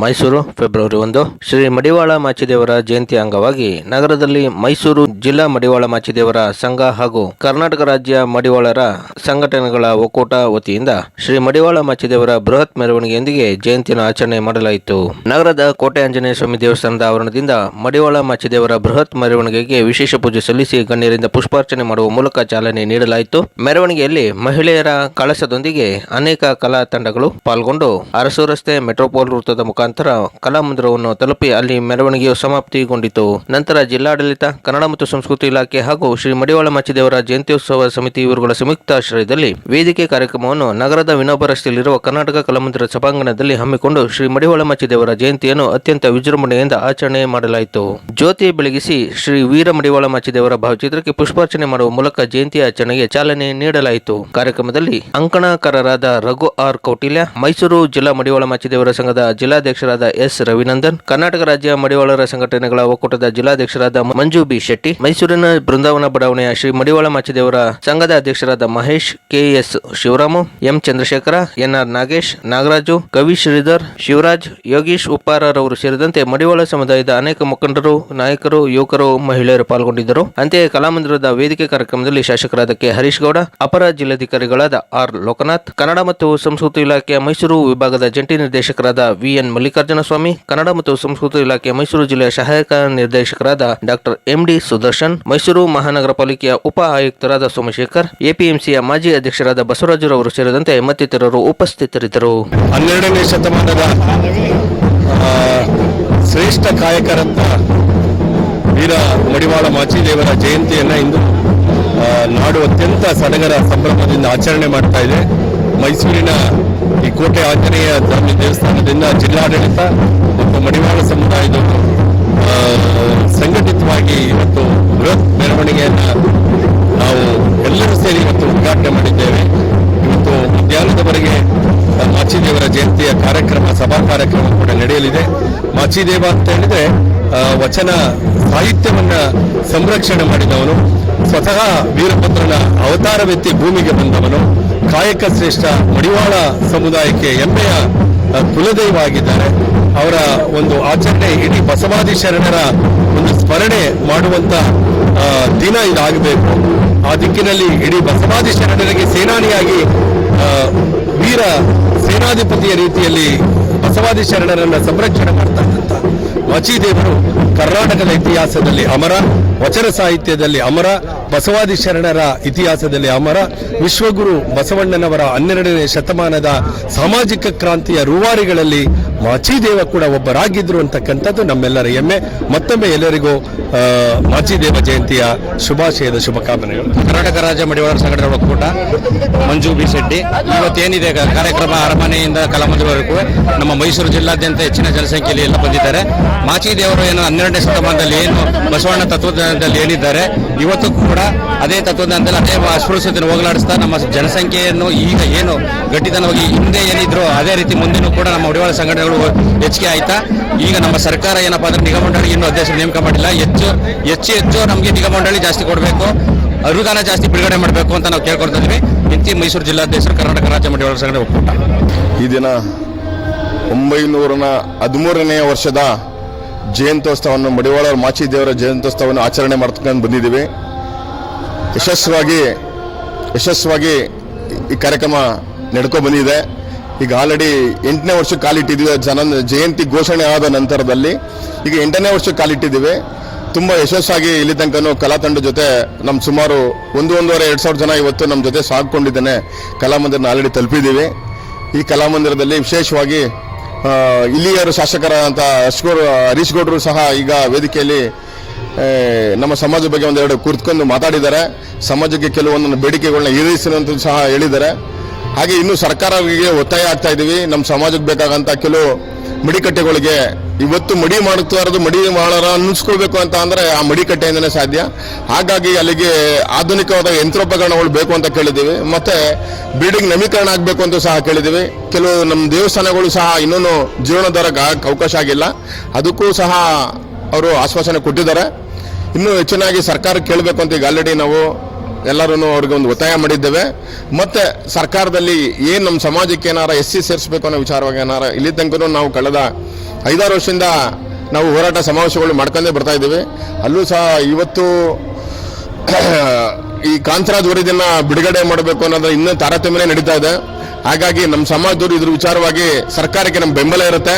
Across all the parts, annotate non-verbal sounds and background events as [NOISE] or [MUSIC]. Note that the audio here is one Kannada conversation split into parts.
ಮೈಸೂರು, ಫೆಬ್ರವರಿ ಒಂದು. ಶ್ರೀ ಮಡಿವಾಳ ಮಾಚಿದೇವರ ಜಯಂತಿ ಅಂಗವಾಗಿ ನಗರದಲ್ಲಿ ಮೈಸೂರು ಜಿಲ್ಲಾ ಮಡಿವಾಳ ಮಾಚಿದೇವರ ಸಂಘ ಹಾಗೂ ಕರ್ನಾಟಕ ರಾಜ್ಯ ಮಡಿವಾಳರ ಸಂಘಟನೆಗಳ ಒಕ್ಕೂಟ ವತಿಯಿಂದ ಶ್ರೀ ಮಡಿವಾಳ ಮಾಚಿದೇವರ ಬೃಹತ್ ಮೆರವಣಿಗೆಯೊಂದಿಗೆ ಜಯಂತಿಯನ್ನು ಆಚರಣೆ ಮಾಡಲಾಯಿತು. ನಗರದ ಕೋಟೆ ಆಂಜನೇಯ ಸ್ವಾಮಿ ದೇವಸ್ಥಾನದ ಆವರಣದಿಂದ ಮಡಿವಾಳ ಮಾಚಿದೇವರ ಬೃಹತ್ ಮೆರವಣಿಗೆಗೆ ವಿಶೇಷ ಪೂಜೆ ಸಲ್ಲಿಸಿ ಗಣ್ಯರಿಂದ ಪುಷ್ಪಾರ್ಚನೆ ಮಾಡುವ ಮೂಲಕ ಚಾಲನೆ ನೀಡಲಾಯಿತು. ಮೆರವಣಿಗೆಯಲ್ಲಿ ಮಹಿಳೆಯರ ಕಳಸದೊಂದಿಗೆ ಅನೇಕ ಕಲಾ ತಂಡಗಳು ಪಾಲ್ಗೊಂಡು ಅರಸು ರಸ್ತೆ ಮೆಟ್ರೋಪೋಲ್ ವೃತ್ತದ ಮುಖಾಂತರ ಕಲಾಮಂದಿರವನ್ನು ತಲುಪಿ ಅಲ್ಲಿ ಮೆರವಣಿಗೆಯು ಸಮಾಪ್ತಿಗೊಂಡಿತು. ನಂತರ ಜಿಲ್ಲಾಡಳಿತ, ಕನ್ನಡ ಮತ್ತು ಸಂಸ್ಕೃತಿ ಇಲಾಖೆ ಹಾಗೂ ಶ್ರೀ ಮಡಿವಾಳ ಮಾಚಿದೇವರ ಜಯಂತ್ಯೋತ್ಸವ ಸಮಿತಿ ಇವರುಗಳ ಸಂಯುಕ್ತಾಶ್ರಯದಲ್ಲಿ ವೇದಿಕೆ ಕಾರ್ಯಕ್ರಮವನ್ನು ನಗರದ ವಿನೋಬ ರಸ್ತೆಯಲ್ಲಿರುವ ಕರ್ನಾಟಕ ಕಲಾಮಂದಿರ ಸಭಾಂಗಣದಲ್ಲಿ ಹಮ್ಮಿಕೊಂಡು ಶ್ರೀ ಮಡಿವಾಳ ಮಚ್ಚಿದೇವರ ಜಯಂತಿಯನ್ನು ಅತ್ಯಂತ ವಿಜೃಂಭಣೆಯಿಂದ ಆಚರಣೆ ಮಾಡಲಾಯಿತು. ಜ್ಯೋತಿ ಬೆಳಗಿಸಿ ಶ್ರೀ ವೀರ ಮಡಿವಾಳ ಮಚ್ಚಿದೇವರ ಭಾವಚಿತ್ರಕ್ಕೆ ಪುಷ್ಪಾರ್ಚನೆ ಮಾಡುವ ಮೂಲಕ ಜಯಂತಿ ಆಚರಣೆಗೆ ಚಾಲನೆ ನೀಡಲಾಯಿತು. ಕಾರ್ಯಕ್ರಮದಲ್ಲಿ ಅಂಕಣಕಾರರಾದ ರಘು ಆರ್ ಕೌಟಿಲ್ಯ, ಮೈಸೂರು ಜಿಲ್ಲಾ ಮಡಿವಾಳ ಮಚ್ಚಿದೇವರ ಸಂಘದ ಜಿಲ್ಲಾಧ್ಯಕ್ಷರಾದ ಎಸ್ ರವಿನಂದನ್, ಕರ್ನಾಟಕ ರಾಜ್ಯ ಮಡಿವಾಳರ ಸಂಘಟನೆಗಳ ಒಕ್ಕೂಟದ ಜಿಲ್ಲಾಧ್ಯಕ್ಷರಾದ ಮಂಜು ಬಿ ಶೆಟ್ಟಿ, ಮೈಸೂರಿನ ಬೃಂದಾವನ ಬಡಾವಣೆಯ ಶ್ರೀ ಮಡಿವಾಳ ಮಾಚಿದೇವರ ಸಂಘದ ಅಧ್ಯಕ್ಷರಾದ Mahesh K S Shivaramu, M Chandrashekhar N R Nagesh, Nagaraju, ಕವಿ ಶ್ರೀಧರ್, ಶಿವರಾಜ್, ಯೋಗೀಶ್ ಉಪ್ಪಾರರವರು ಸೇರಿದಂತೆ ಮಡಿವಾಳ ಸಮುದಾಯದ ಅನೇಕ ಮುಖಂಡರು, ನಾಯಕರು, ಯುವಕರು, ಮಹಿಳೆಯರು ಪಾಲ್ಗೊಂಡಿದ್ದರು. ಅಂತೆಯೇ ಕಲಾಮಂದಿರದ ವೇದಿಕೆ ಕಾರ್ಯಕ್ರಮದಲ್ಲಿ ಶಾಸಕರಾದ ಕೆ ಹರೀಶ್ ಗೌಡ, ಅಪರ ಜಿಲ್ಲಾಧಿಕಾರಿಗಳಾದ ಆರ್ ಲೋಕನಾಥ್, ಕನ್ನಡ ಮತ್ತು ಸಂಸ್ಕೃತಿ ಇಲಾಖೆಯ ಮೈಸೂರು ವಿಭಾಗದ ಜಂಟಿ ನಿರ್ದೇಶಕರಾದ ವಿಎನ್ ಮಲ್ಲಿಕಾರ್ಜುನ ಸ್ವಾಮಿ, ಕನ್ನಡ ಮತ್ತು ಸಂಸ್ಕೃತಿ ಇಲಾಖೆ ಮೈಸೂರು ಜಿಲ್ಲೆಯ ಸಹಾಯಕ ನಿರ್ದೇಶಕರಾದ ಡಾಕ್ಟರ್ ಎಂಡಿ ಸುದರ್ಶನ್, ಮೈಸೂರು ಮಹಾನಗರ ಪಾಲಿಕೆಯ ಉಪ ಆಯುಕ್ತರಾದ ಸೋಮಶೇಖರ್, ಎಪಿಎಂಸಿಯ ಮಾಜಿ ಅಧ್ಯಕ್ಷರಾದ ಬಸವರಾಜರವರು ಸೇರಿದಂತೆ ಮತ್ತಿತರರು ಉಪಸ್ಥಿತರಿದ್ದರು. ಹನ್ನೆರಡನೇ ಶತಮಾನದ ಶ್ರೇಷ್ಠ ಕಾಯಕರಂತ ವೀರ ಮಡಿವಾಳ ಮಾಚಿದೇವರ ಜಯಂತಿಯನ್ನು ಇಂದು ನಾಡು ಅತ್ಯಂತ ಸಡಗರ ಸಂಭ್ರಮದಿಂದ ಆಚರಣೆ ಮಾಡ್ತಾ ಇದೆ. ಮೈಸೂರಿನ ಈ ಕೋಟೆ ಆಂಜನೇಯ ಸ್ವಾಮಿ ದೇವಸ್ಥಾನದಿಂದ ಜಿಲ್ಲಾಡಳಿತ ಮತ್ತು ಮಡಿವಾಳ ಸಮುದಾಯದವರು ಸಂಘಟಿತವಾಗಿ ಇವತ್ತು ಬೃಹತ್ ಮೆರವಣಿಗೆಯನ್ನು ನಾವು ಎಲ್ಲರೂ ಸೇರಿ ಇವತ್ತು ಉದ್ಘಾಟನೆ ಮಾಡಿದ್ದೇವೆ. ಇವತ್ತು ಮಧ್ಯಾಹ್ನದವರೆಗೆ ಮಾಚಿದೇವರ ಜಯಂತಿಯ ಕಾರ್ಯಕ್ರಮ, ಸಭಾ ಕಾರ್ಯಕ್ರಮ ಕೂಡ ನಡೆಯಲಿದೆ. ಮಾಚಿದೇವ ಅಂತ ಹೇಳಿದ್ರೆ ವಚನ ಸಾಹಿತ್ಯವನ್ನ ಸಂರಕ್ಷಣೆ ಮಾಡಿದವನು. ಸ್ವತಃ ವೀರಭದ್ರನ ಅವತಾರವೆತ್ತಿ ಭೂಮಿಗೆ ಬಂದವನು. ಕಾಯಕ ಶ್ರೇಷ್ಠ ಮಡಿವಾಳ ಸಮುದಾಯಕ್ಕೆ ಹೆಮ್ಮೆಯ ಕುಲದೈವ ಆಗಿದ್ದಾರೆ ಅವರ ಒಂದು ಆಚರಣೆ ಇಡೀ ಬಸವಾದಿ ಶರಣರ ಒಂದು ಸ್ಮರಣೆ ಮಾಡುವಂತ ದಿನ ಇದಾಗಬೇಕು. ಆ ದಿಕ್ಕಿನಲ್ಲಿ ಇಡೀ ಬಸವಾದಿ ಶರಣರಿಗೆ ಸೇನಾನಿಯಾಗಿ ವೀರ ಸೇನಾಧಿಪತಿಯ ರೀತಿಯಲ್ಲಿ ಬಸವಾದಿ ಶರಣರನ್ನ ಸಂರಕ್ಷಣೆ ಮಾಡ್ತಕ್ಕಂಥ ಮಚಿದೇವರು ಕರ್ನಾಟಕದ ಇತಿಹಾಸದಲ್ಲಿ ಅಮರ, ವಚನ ಸಾಹಿತ್ಯದಲ್ಲಿ ಅಮರ ಬಸವಾದಿ ಶರಣರ ಇತಿಹಾಸದಲ್ಲಿ ಅಮರ ವಿಶ್ವಗುರು ಬಸವಣ್ಣನವರ ಹನ್ನೆರಡನೇ ಶತಮಾನದ ಸಾಮಾಜಿಕ ಕ್ರಾಂತಿಯ ರೂವಾರಿಗಳಲ್ಲಿ ಮಾಚಿದೇವ ಕೂಡ ಒಬ್ಬರಾಗಿದ್ರು ಅಂತಕ್ಕಂಥದ್ದು ನಮ್ಮೆಲ್ಲರ ಹೆಮ್ಮೆ. ಮತ್ತೊಮ್ಮೆ ಎಲ್ಲರಿಗೂ ಮಾಚಿದೇವ ಜಯಂತಿಯ ಶುಭಾಶಯದ ಶುಭಕಾಮನೆಗಳು. ಕರ್ನಾಟಕ ರಾಜ್ಯ ಮಡಿವಾಳ ಸಂಘಟನೆ ಒಕ್ಕೂಟ, ಮಂಜು ಬಿ ಶೆಟ್ಟಿ. ಇವತ್ತೇನಿದೆ ಕಾರ್ಯಕ್ರಮ ಅರಮನೆಯಿಂದ ಕಲಾಮಂದಿರವರೆಗೂ ನಮ್ಮ ಮೈಸೂರು ಜಿಲ್ಲಾದ್ಯಂತ ಹೆಚ್ಚಿನ ಜನಸಂಖ್ಯೆಯಲ್ಲಿ ಎಲ್ಲ ಬಂದಿದ್ದಾರೆ. ಮಾಚಿದೇವರು ಏನು ಹನ್ನೆರಡನೇ ಶತಮಾನದಲ್ಲಿ ಏನು ಬಸವಣ್ಣ ತತ್ವಜ್ಞಾನದಲ್ಲಿ ಏನಿದ್ದಾರೆ ಇವತ್ತು ಕೂಡ ಅದೇ ತತ್ವಜ್ಞಾನದಲ್ಲಿ ಅದೇ ಅಸ್ಪೃಶ್ಯತೆಯನ್ನು ಹೋಗಲಾಡಿಸ್ತಾ ನಮ್ಮ ಜನಸಂಖ್ಯೆಯನ್ನು ಈಗ ಏನು ಗಟ್ಟಿತನವಾಗಿ ಹಿಂದೆ ಏನಿದ್ರು ಅದೇ ರೀತಿ ಮುಂದಿನೂ ಕೂಡ ನಮ್ಮ ಮಡಿವಾಳ ಸಂಘಟನೆಗಳು ಹೆಚ್ಚಿಗೆ ಆಯ್ತಾ. ಈಗ ನಮ್ಮ ಸರ್ಕಾರ ಏನಪ್ಪಾ ಅಂದ್ರೆ ನಿಗಮ ಮಂಡಳಿ ಇನ್ನೂ ಅಧ್ಯಕ್ಷರು ನೇಮಕ ಮಾಡಿಲ್ಲ. ಹೆಚ್ಚು ಹೆಚ್ಚು ಹೆಚ್ಚು ನಮಗೆ ನಿಗಮ ಮಂಡಳಿ ಜಾಸ್ತಿ ಕೊಡಬೇಕು. ಅನುದಾನ ಜಾಸ್ತಿ ಬಿಡುಗಡೆ ಮಾಡಬೇಕು ಅಂತ ನಾವು ಕೇಳ್ಕೊಳ್ತಾ ಇದ್ವಿ ಇಂತಿ ಮೈಸೂರು ಜಿಲ್ಲಾಧ್ಯಕ್ಷರು ಕರ್ನಾಟಕ ರಾಜ್ಯ ಮಂಡಳಿ ಸಂಘಟನೆ ಒಕ್ಕೂಟ. ಈ ದಿನ ಒಂಬೈನೂರನ ಹದಿಮೂರನೆಯ ವರ್ಷದ ಜಯಂತ್ಯೋತ್ಸವವನ್ನು ಮಡಿವಾಳ ಮಾಚಿದೇವರ ಜಯಂತ್ಯೋತ್ಸವವನ್ನು ಆಚರಣೆ ಮಾಡ್ಕೊಂಡು ಬಂದಿದ್ದೀವಿ. ಯಶಸ್ವಾಗಿ ಯಶಸ್ವಾಗಿ ಈ ಕಾರ್ಯಕ್ರಮ ನಡ್ಕೊ ಬಂದಿದೆ. ಈಗ ಆಲ್ರೆಡಿ ಎಂಟನೇ ವರ್ಷ ಕಾಲಿಟ್ಟಿದ್ದೀವಿ. ಜನ ಜಯಂತಿ ಘೋಷಣೆ ಆದ ನಂತರದಲ್ಲಿ ಈಗ ಎಂಟನೇ ವರ್ಷ ಕಾಲಿಟ್ಟಿದ್ದೀವಿ. ತುಂಬ ಯಶಸ್ಸಾಗಿ ಇಲ್ಲಿ ತನಕ ಕಲಾ ತಂಡ ಜೊತೆ ನಮ್ಮ ಸುಮಾರು ಒಂದು ಒಂದೂವರೆ, ಎರಡು ಸಾವಿರ ಜನ ಇವತ್ತು ನಮ್ಮ ಜೊತೆ ಸಾಗಿಕೊಂಡಿದ್ದೇನೆ. ಕಲಾಮಂದಿರನ ಆಲ್ರೆಡಿ ತಲುಪಿದ್ದೀವಿ. ಈ ಕಲಾಮಂದಿರದಲ್ಲಿ ವಿಶೇಷವಾಗಿ ಇಲ್ಲಿಯವರು ಶಾಸಕರಾದಂಥ ಅಶ್ಗೌರ್ ಹರೀಶ್ ಗೌಡರು ಸಹ ಈಗ ವೇದಿಕೆಯಲ್ಲಿ ನಮ್ಮ ಸಮಾಜ ಬಗ್ಗೆ ಒಂದೆರಡು ಕುರ್ತ್ಕೊಂಡು ಮಾತಾಡಿದ್ದಾರೆ. ಸಮಾಜಕ್ಕೆ ಕೆಲವೊಂದು ಬೇಡಿಕೆಗಳನ್ನ ಈಡೇರಿಸಿದಂತ ಸಹ ಹೇಳಿದ್ದಾರೆ. ಹಾಗೆ ಇನ್ನು ಸರ್ಕಾರಗಳಿಗೆ ಒತ್ತಾಯ ಆಗ್ತಾ ಇದ್ದೀವಿ. ನಮ್ಮ ಸಮಾಜಕ್ಕೆ ಬೇಕಾದಂಥ ಕೆಲವು ಮಡಿಕಟ್ಟೆಗಳಿಗೆ ಇವತ್ತು ಮಡಿ ಮಾಡುತ್ತಾ ಮಡಿ ಮಾಡೋರ ಅನ್ನಿಸ್ಕೊಳ್ಬೇಕು ಅಂತ ಅಂದರೆ ಆ ಮಡಿಕಟ್ಟೆಯಿಂದನೇ ಸಾಧ್ಯ. ಹಾಗಾಗಿ ಅಲ್ಲಿಗೆ ಆಧುನಿಕವಾದ ಯಂತ್ರೋಪಕರಣಗಳು ಬೇಕು ಅಂತ ಕೇಳಿದ್ದೀವಿ. ಮತ್ತೆ ಬಿಲ್ಡಿಂಗ್ ನವೀಕರಣ ಆಗಬೇಕು ಅಂತ ಸಹ ಕೇಳಿದ್ದೀವಿ. ಕೆಲವು ನಮ್ಮ ದೇವಸ್ಥಾನಗಳು ಸಹ ಇನ್ನೂ ಜೀರ್ಣೋದ್ಧಾರಕ್ಕೆ ಅವಕಾಶ ಆಗಿಲ್ಲ. ಅದಕ್ಕೂ ಸಹ ಅವರು ಆಶ್ವಾಸನೆ ಕೊಟ್ಟಿದ್ದಾರೆ. ಇನ್ನೂ ಹೆಚ್ಚಿನಾಗಿ ಸರ್ಕಾರ ಕೇಳಬೇಕು ಅಂತ ಈಗ ಆಲ್ರೆಡಿ ನಾವು ಎಲ್ಲರೂ ಅವ್ರಿಗೆ ಒಂದು ಒತ್ತಾಯ ಮಾಡಿದ್ದೇವೆ. ಮತ್ತೆ ಸರ್ಕಾರದಲ್ಲಿ ಏನು ನಮ್ಮ ಸಮಾಜಕ್ಕೆ ಏನಾರ ಎಸ್ ಸಿ ಸೇರಿಸಬೇಕು ಅನ್ನೋ ವಿಚಾರವಾಗಿ ಏನಾರ ಇಲ್ಲಿ ತನಕ ನಾವು ಕಳೆದ ಐದಾರು ವರ್ಷದಿಂದ ನಾವು ಹೋರಾಟ ಸಮಾವೇಶಗಳು ಮಾಡ್ಕೊಂಡೇ ಬರ್ತಾ ಇದ್ದೇವೆ. ಅಲ್ಲೂ ಸಹ ಇವತ್ತು [COUGHS] ಈ ಕಾಂತರಾಜ್ ವರದಿಯನ್ನ ಬಿಡುಗಡೆ ಮಾಡಬೇಕು ಅನ್ನೋದು ಇನ್ನೂ ತಾರತಮ್ಯನೇ ನಡೀತಾ ಇದೆ. ಹಾಗಾಗಿ ನಮ್ಮ ಸಮಾಜದವರು ಇದ್ರ ವಿಚಾರವಾಗಿ ಸರ್ಕಾರಕ್ಕೆ ನಮ್ಮ ಬೆಂಬಲ ಇರುತ್ತೆ.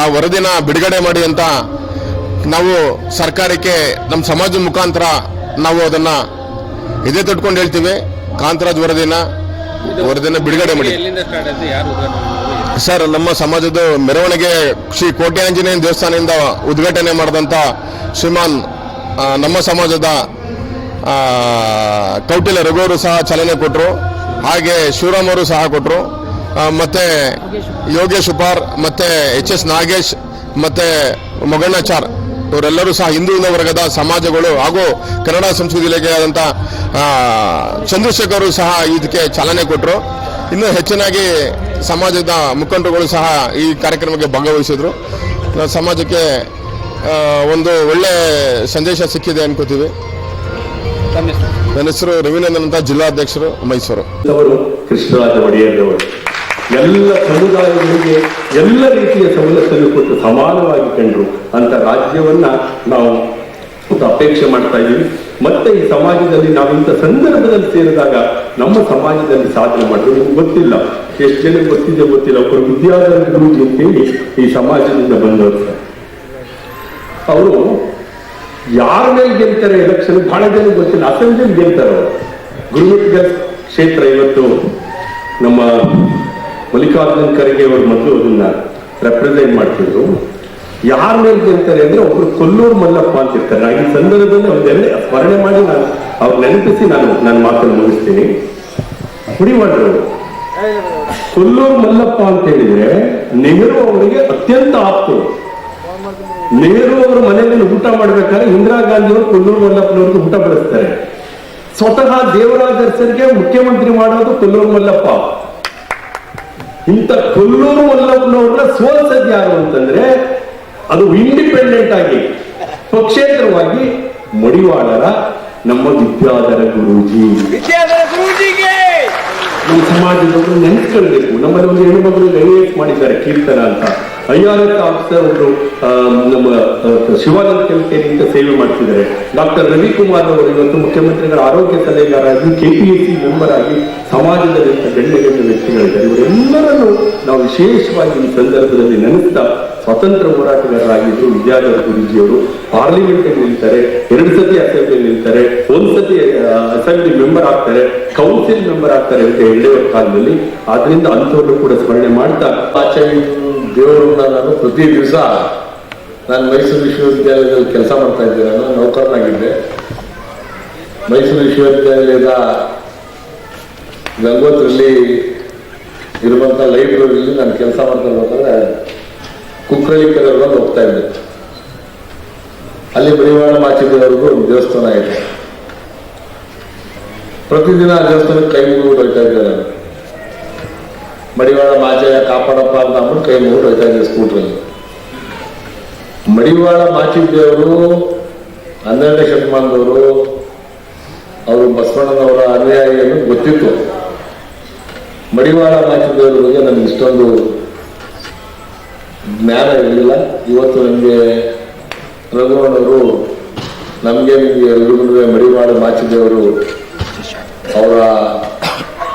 ಆ ವರದಿನ ಬಿಡುಗಡೆ ಮಾಡಿ ಅಂತ ನಾವು ಸರ್ಕಾರಕ್ಕೆ ನಮ್ಮ ಸಮಾಜದ ಮುಖಾಂತರ ನಾವು ಅದನ್ನ ಎದೆ ತಟ್ಕೊಂಡು ಹೇಳ್ತೀವಿ. ಕಾಂತರಾಜ್ ವರದಿನ ವರದಿನ ಬಿಡುಗಡೆ ಮಾಡಿ. ಸರ್ ನಮ್ಮ ಸಮಾಜದ ಮೆರವಣಿಗೆ ಶ್ರೀ ಕೋಟೆ ಆಂಜನೇಯ ದೇವಸ್ಥಾನದಿಂದ ಉದ್ಘಾಟನೆ ಮಾಡಿದಂಥ ಶ್ರೀಮಾನ್ ನಮ್ಮ ಸಮಾಜದ ಕೌಟಿಲ್ಯ ಕೌಟಿಲ್ಯ ರಘುವರು ಸಹ ಚಾಲನೆ ಕೊಟ್ಟರು ಹಾಗೆ ಶಿವರಾಮ್ ಅವರು ಸಹ ಕೊಟ್ಟರು ಮತ್ತೆ ಯೋಗೇಶ್ ಉಪಾರ್ ಮತ್ತೆ ಎಚ್ ಎಸ್ ನಾಗೇಶ್ ಮತ್ತೆ ಮೊಗಣ್ಣಾಚಾರ್ ಇವರೆಲ್ಲರೂ ಸಹ ಹಿಂದುಳಿದ ವರ್ಗದ ಸಮಾಜಗಳು ಹಾಗೂ ಕನ್ನಡ ಸಂಸ್ಕೃತಿ ಇಲಾಖೆಯಾದಂಥ ಚಂದ್ರಶೇಖರ್ ಸಹ ಇದಕ್ಕೆ ಚಾಲನೆ ಕೊಟ್ಟರು ಇನ್ನೂ ಹೆಚ್ಚಿನಾಗಿ ಸಮಾಜದ ಮುಖಂಡರುಗಳು ಸಹ ಈ ಕಾರ್ಯಕ್ರಮಕ್ಕೆ ಭಾಗವಹಿಸಿದ್ರು. ಸಮಾಜಕ್ಕೆ ಒಂದು ಒಳ್ಳೆ ಸಂದೇಶ ಸಿಕ್ಕಿದೆ ಅನ್ಕೋತೀವಿ? ನನ್ನ ಹೆಸರು ರವೀನಂದನ್ ಅಂತ ಜಿಲ್ಲಾಧ್ಯಕ್ಷರು ಮೈಸೂರು. ಕೃಷ್ಣರಾಜ ಒಡೆಯರ್ರವರು ಎಲ್ಲ ಸಮುದಾಯಗಳಿಗೆ ಎಲ್ಲ ರೀತಿಯ ಸವಲತ್ತನ್ನು ಕೊಟ್ಟು ಸಮಾನವಾಗಿ ಕಂಡ್ರು ಅಂತ ರಾಜ್ಯವನ್ನ ನಾವು ಅಪೇಕ್ಷೆ ಮಾಡ್ತಾ ಇದ್ದೀವಿ. ಮತ್ತೆ ಈ ಸಮಾಜದಲ್ಲಿ ನಾವು ಇಂಥ ಸಂದರ್ಭದಲ್ಲಿ ಸೇರಿದಾಗ ನಮ್ಮ ಸಮಾಜದಲ್ಲಿ ಸಾಧನೆ ಮಾಡಿದ್ರು ನಿಮ್ಗೆ ಗೊತ್ತಿಲ್ಲ. ಎಷ್ಟು ಜನ ಗೊತ್ತಿದೆ ಗೊತ್ತಿಲ್ಲ. ಒಬ್ಬರು ವಿದ್ಯಾಧರ ಅಂತೇಳಿ ಈ ಸಮಾಜದಿಂದ ಬಂದವರು ಅವರು ಯಾರ ಮೇಲೆ ಗೆಲ್ತಾರೆ? ಎಲೆಕ್ಷನ್ ಬಹಳ ಜನ ಗೊತ್ತಿಲ್ಲ. ಅಸೆಂಬ್ಲಿ ಗೆಲ್ತಾರೆ ಅವರು. ಕ್ಷೇತ್ರ ಇವತ್ತು ನಮ್ಮ ಮಲ್ಲಿಕಾರ್ಜುನ್ ಖರ್ಗೆ ಅವರು ಮೊದಲು ಅದನ್ನ ರೆಪ್ರೆಸೆಂಟ್ ಮಾಡ್ತಿದ್ರು. ಯಾರ ಮೇಲೆ ಕೇಳ್ತಾರೆ ಅಂದ್ರೆ ಒಬ್ರು ಕೊಲ್ಲೂರು ಮಲ್ಲಪ್ಪ ಅಂತ ಇರ್ತಾರೆ. ನಾನು ಈ ಸಂದರ್ಭದಲ್ಲಿ ಅವ್ರನ್ನೆಲ್ಲ ಸ್ಮರಣೆ ಮಾಡಿ ನಾನು ಅವ್ರು ನೆನಪಿಸಿ ನಾನು ನನ್ನ ಮಾತನ್ನು ಮುಗಿಸ್ತೀನಿ. ಹುಡಿವಾಡ್ರವರು ಕೊಲ್ಲೂರು ಮಲ್ಲಪ್ಪ ಅಂತ ಹೇಳಿದ್ರೆ ನೆಹರು ಅವರಿಗೆ ಅತ್ಯಂತ ಆಪ್ತರು. ನೆಹರು ಅವರ ಮನೆಯಲ್ಲಿ ಊಟ ಮಾಡ್ಬೇಕಾದ್ರೆ ಇಂದಿರಾ ಗಾಂಧಿ ಅವರು ಕೊಲ್ಲೂರು ಮಲ್ಲಪ್ಪನವ್ರಿಗೆ ಊಟ ಬಡಿಸ್ತಾರೆ. ಸ್ವತಃ ದೇವರಾಜ ಅರಸರಿಗೆ ಮುಖ್ಯಮಂತ್ರಿ ಮಾಡೋದು ಕೊಲ್ಲೂರು ಮಲ್ಲಪ್ಪ. ಇಂಥ ಕೊಲ್ಲೂರು ಮಲ್ಲಪ್ಪನವ್ರನ್ನ ಸೋಲ್ಸದ್ ಯಾರು ಅಂತಂದ್ರೆ ಅದು ಇಂಡಿಪೆಂಡೆಂಟ್ ಆಗಿ ಪಕ್ಷೇತರವಾಗಿ ಮಡಿವಾಡರ ನಮ್ಮ ವಿದ್ಯಾಧರ ಗುರೂಜಿ. ನಮ್ಮ ಸಮಾಜದವರು ನೆನೆಸ್ಕೊಳ್ಬೇಕು ನಮ್ಮಲ್ಲಿ ಒಂದು ಹೆಣ್ಣು ಮಗಳು ಮಾಡಿದ್ದಾರೆ ಕೀರ್ತನ ಅಂತ. ಐ ಆರ್ ಎಸ್ ಆಫೀಸರ್ ಒಬ್ರು ನಮ್ಮ ಶಿವಾನಂದ ಅಂತ ಸೇವೆ ಮಾಡ್ತಿದ್ದಾರೆ. ಡಾಕ್ಟರ್ ರವಿಕುಮಾರ್ ಅವರು ಇವತ್ತು ಮುಖ್ಯಮಂತ್ರಿಗಳ ಆರೋಗ್ಯ ಸಲಹೆಗಾರಾಗಿ ಕೆಪಿಎಸ್ಸಿ ಮೆಂಬರ್ ಆಗಿ ಸಮಾಜದಲ್ಲಿ ಗಣ್ಯ ಗಣ್ಯ ವ್ಯಕ್ತಿಗಳಿದ್ದಾರೆ. ಇವರೆಲ್ಲರನ್ನು ನಾವು ವಿಶೇಷವಾಗಿ ಈ ಸಂದರ್ಭದಲ್ಲಿ ನೆನೆಸ್ತಾ ಸ್ವತಂತ್ರ ಹೋರಾಟಗಾರರಾಗಿದ್ದು ವಿದ್ಯಾಧರ ಗುರುಜಿಯವರು. ಪಾರ್ಲಿಮೆಂಟ್ ನಿಲ್ತಾರೆ, ಎರಡು ಸತಿ ಅಸೆಂಬ್ಲಿ ನಿಲ್ತಾರೆ, ಒಂದು ಸತಿ ಅಸೆಂಬ್ಲಿ ಮೆಂಬರ್ ಆಗ್ತಾರೆ, ಕೌನ್ಸಿಲ್ ಮೆಂಬರ್ ಆಗ್ತಾರೆ ಅಂತ ಹೇಳುವ ಕಾಲದಲ್ಲಿ, ಆದ್ರಿಂದ ಅಂಥವ್ರನ್ನು ಕೂಡ ಸ್ಮರಣೆ ಮಾಡ್ತಾ ಆಚೆ ದೇವರನ್ನ ನಾನು ಪ್ರತಿ ದಿವಸ ನಾನು ಮೈಸೂರು ವಿಶ್ವವಿದ್ಯಾಲಯದಲ್ಲಿ ಕೆಲಸ ಮಾಡ್ತಾ ಇದ್ದೆ ನಾನು ನೌಕರನಾಗಿದ್ದೆ. ಮೈಸೂರು ವಿಶ್ವವಿದ್ಯಾಲಯದ ಗಂಗೋತ್ರಲ್ಲಿ ಇರುವಂತ ಲೈಬ್ರರಿಯಲ್ಲಿ ನಾನು ಕೆಲಸ ಮಾಡ್ತಾ ಇರ್ಬೇಕಾದ್ರೆ ಕುಕ್ಕರಳ್ಳಿ ಹೋಗ್ತಾ ಇದ್ದೆ. ಅಲ್ಲಿ ಬಡಿವಾಳ ಮಾಚಿದೇವರೆಗೂ ಒಂದು ದೇವಸ್ಥಾನ ಇದೆ. ಪ್ರತಿದಿನ ಆ ದೇವಸ್ಥಾನಕ್ಕೆ ಕೈ ಮುಗಿದು ಹೋಗ್ತಾ ಇದ್ದೆ ನಾನು. ಮಡಿವಾಳ ಮಾಚೆಯ ಕಾಪಾಡಪ್ಪ ಅಂತ ಅಂದ್ಬಿಟ್ಟು ಕೈ ಮುಗಿದು ಹೋಯ್ತಾ ಮಡಿವಾಳ ಮಾಚಿದ್ದೇವರು ಹನ್ನೆರಡನೇ ಶತಮಾನದವರು, ಅವರು ಬಸವಣ್ಣನವರ ಅನುಯಾಯಿಯನ್ನು ಗೊತ್ತಿತ್ತು. ಮಡಿವಾಳ ಮಾಚಿದ್ದೇವರ ಬಗ್ಗೆ ಇಷ್ಟೊಂದು ಜ್ಞಾನ ಇರಲಿಲ್ಲ. ಇವತ್ತು ನನಗೆ ರಘುವಣ್ಣವರು ನಮಗೆ ನಿಮಗೆ ಮಡಿವಾಳ ಮಾಚಿದೇವರು ಅವರ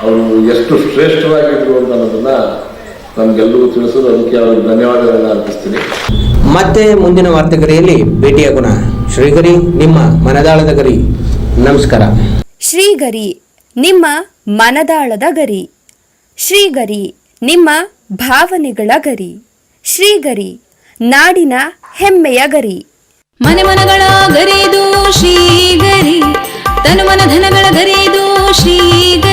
ಅವರು ಎಷ್ಟು ಶ್ರೇಷ್ಠವಾಗಿದ್ರು ಅಂತ ಅನ್ನೋದನ್ನ ನಮ್ಗೆಲ್ಲರೂ ತಿಳಿಸೋದು. ಅದಕ್ಕೆ ಅವ್ರಿಗೆ ಧನ್ಯವಾದಗಳನ್ನ ಅರ್ಪಿಸ್ತೀನಿ. ಮತ್ತೆ ಮುಂದಿನ ವಾರ್ತೆಗರಿಯಲ್ಲಿ ಭೇಟಿಯಾಗೋಣ. ಶ್ರೀಗರಿ ನಿಮ್ಮ ಮನದಾಳದ ಗರಿ. ನಮಸ್ಕಾರ. ಶ್ರೀಗರಿ ನಿಮ್ಮ ಮನದಾಳದ ಗರಿ. ಶ್ರೀಗರಿ ನಿಮ್ಮ ಭಾವನೆಗಳ ಗರಿ. ಶ್ರೀಗರಿ ನಾಡಿನ ಹೆಮ್ಮೆಯ ಗರಿ. ಮನೆ ಮನಗಳ ಗರಿದು ಶ್ರೀಗರಿ ತನು ಮನ ಧನಗಳ ಗರಿದು ಶ್ರೀಗರಿ.